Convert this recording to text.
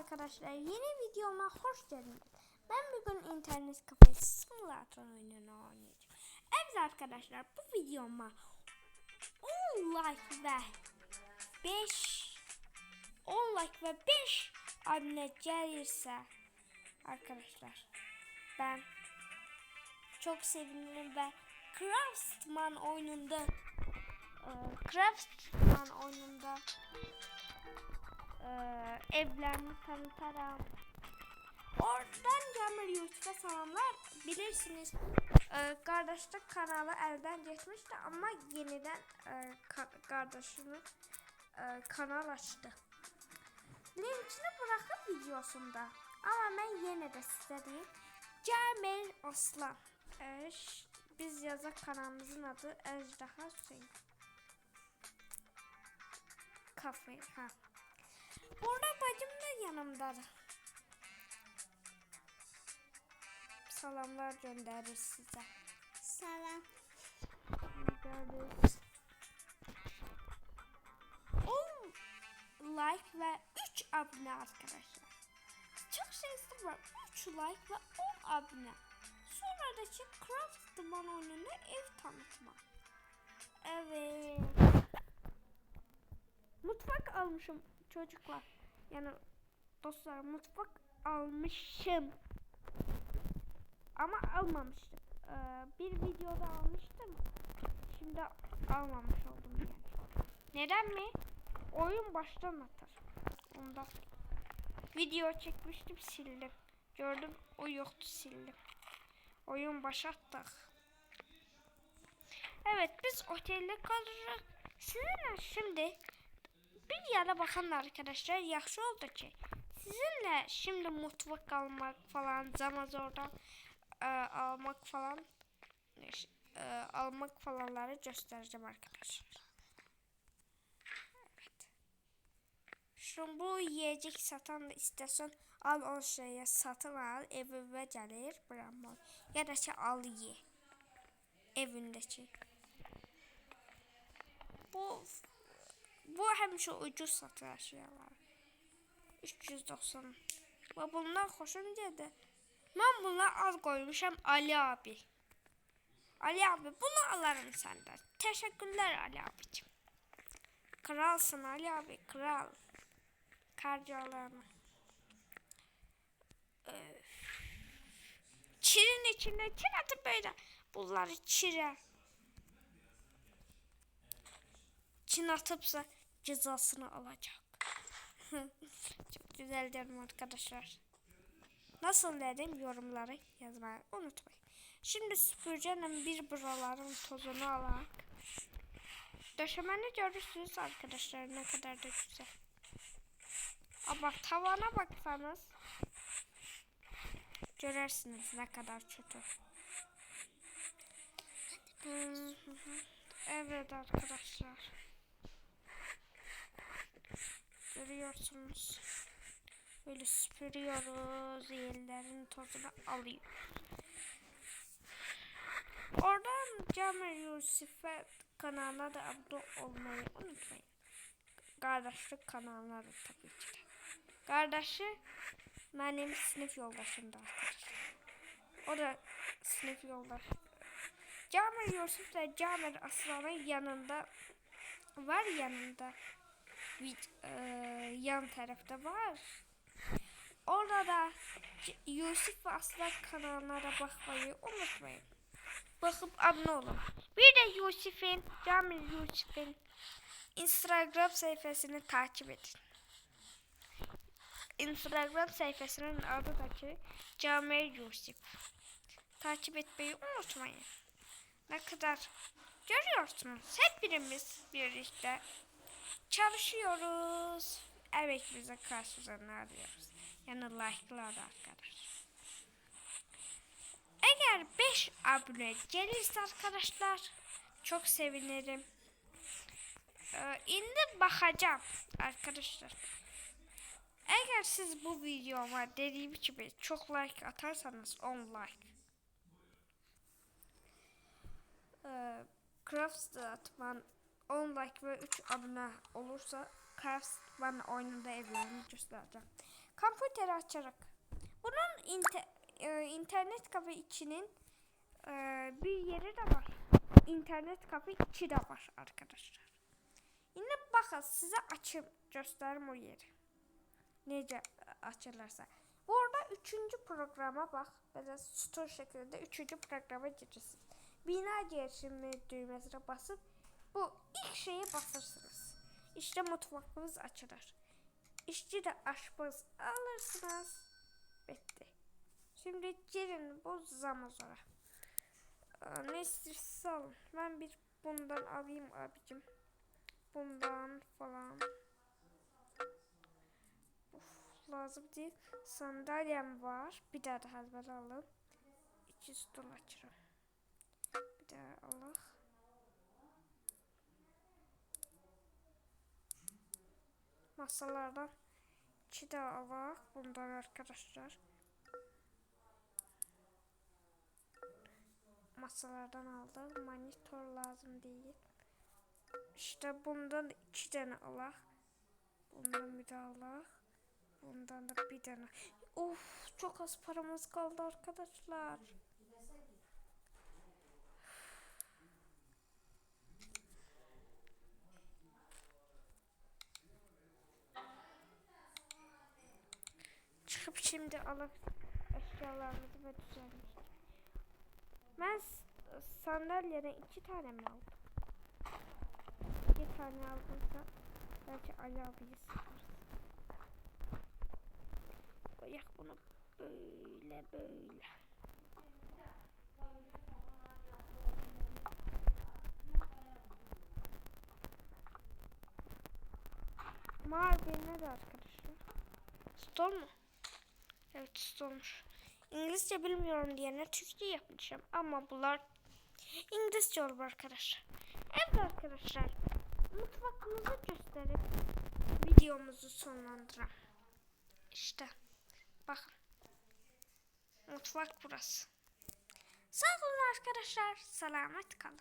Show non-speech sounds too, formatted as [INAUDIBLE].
arkadaşlar yeni videoma hoş geldiniz. Ben bugün internet kafesi simülatör oyununu oynayacağım. Evet arkadaşlar bu videoma 10 like ve 5 10 like ve 5 abone gelirse arkadaşlar ben çok sevinirim ve Craftsman oyununda e, Craftsman oyununda e, evlerini tanıtarım. Oradan Camil YouTube'a salamlar. Bilirsiniz e, kardeşlik kanalı elden geçmişti ama yeniden e, ka- kardeşinin e, kanal açtı. Linkini bırakıp videosunda. Ama ben yine de size diyeyim. Camil Aslan. E, biz yazak kanalımızın adı Ejderha Hüseyin. Kafe. Ha. Burada bacım da yanımdadır. Salamlar gönderir size. Salam. Gördünüz. 10 like ve 3 abone arkadaşlar. Çok şeysi var. 3 like ve 10 abone. Sonradaki Craft Duman oyununda ev tanıtma. Evet. Mutfak almışım çocuklar. Yani dostlar mutfak almışım. Ama almamıştım. Ee, bir videoda almıştım. Şimdi almamış oldum yani. Neden mi? Oyun baştan atar. Ondan. Video çekmiştim sildim. Gördüm o yoktu sildim. Oyun başlattık. Evet biz otelde kalırız. Sizinle şimdi bir yere bakın arkadaşlar yaxşı oldu ki sizinle şimdi mutfak almak falan zamazordan e, almak falan e, almak falanları göstereceğim arkadaşlar. Evet. Şu bu yiyecek satan da istersen al 10 şeye satın al evime gelir bırakma. Ya da ki al ye. Evindeki. Bu bu həmişə ucuz satır əşyalar. 390. Və bunlar xoşum gəldi. Mən buna az qoymuşam Ali abi. Ali abi bunu alarım səndən. Təşəkkürlər Ali abicim. Kralsın Ali abi, kral. Karcalarını. Çirin içinde çir atıp böyle bunları çirer. Çin atıpsa cezasını alacak. [LAUGHS] Çok güzel dedim arkadaşlar. Nasıl dedim yorumları yazmayı unutmayın. Şimdi süpürgenin bir buraların tozunu alarak. Döşemeni görürsünüz arkadaşlar ne kadar da güzel. Ama tavana baksanız görürsünüz ne kadar kötü. Evet arkadaşlar. Görüyorsunuz. Böyle süpürüyoruz. Yerlerin tozunu alıyoruz. Oradan Camer Yusuf'e kanalına da abone olmayı unutmayın. Kardeşlik kanalları tabii ki de. Kardeşi benim sınıf yoldaşım da arkadaşlar. O da sınıf yoldaş. Camer Yusuf da Camer Aslan'ın yanında var yanında. E, yan tarafta var. Orada Yusuf ve Aslan kanalına da bakmayı unutmayın. Bakıp abone olun. Bir de Yusuf'un, Camil Yusuf'un Instagram sayfasını takip edin. Instagram sayfasının adı da ki Camil Yusuf. Takip etmeyi unutmayın. Ne kadar görüyorsunuz. Hep birimiz birlikte çalışıyoruz. Evet bize karşılığını arıyoruz. Yani like'lar arkadaşlar. Eğer 5 abone gelirse arkadaşlar çok sevinirim. Ee, bakacağım arkadaşlar. Eğer siz bu videoma dediğim gibi çok like atarsanız 10 like. Ee, Crafts atman 10 like ve 3 abone olursa Crafts bana oyununda evlerini göstereceğim. Kompüteri açarak. Bunun inte- e, internet kafe içinin e, bir yeri de var. İnternet kafe içi de var arkadaşlar. Yine bakın size açım gösterim o yeri. Nece açılırsa. Burada üçüncü programa bak. Böyle store şeklinde üçüncü programa gireceksiniz. Bina girişimi düğmesine basıp bu ilk şeye basırsınız. İşte mutfağınız açılır. İşçi de aşpaz alırsınız. Bitti. Şimdi girin bu. Aa, Ne istiyorsa alın. Ben bir bundan alayım abicim. Bundan falan. Uf, lazım değil. Sandalyem var. Bir daha da hazır alın. İki stol açırım. Bir daha Allah. Masalardan iki daha alak. Bundan arkadaşlar. Masalardan aldım. Monitör lazım değil. İşte bundan iki tane alak. Bundan bir daha alak. Bundan da bir tane. Of çok az paramız kaldı arkadaşlar. Çıkıp şimdi alıp eşyalarımızı ve düzenleyeceğiz. Ben sandalyeden iki tane mi aldım? Bir tane aldımsa belki Ali abiyi sıkarız. Koyak bunu böyle böyle. Mavi ne de arkadaşlar? Stol mu? Evet stolmuş. İngilizce bilmiyorum diyene Türkçe yapacağım ama bunlar İngilizce olur arkadaşlar. Evet arkadaşlar mutfağımızı gösterip videomuzu sonlandıralım. İşte bakın mutfak burası. Sağ olun arkadaşlar. Selamet kalın.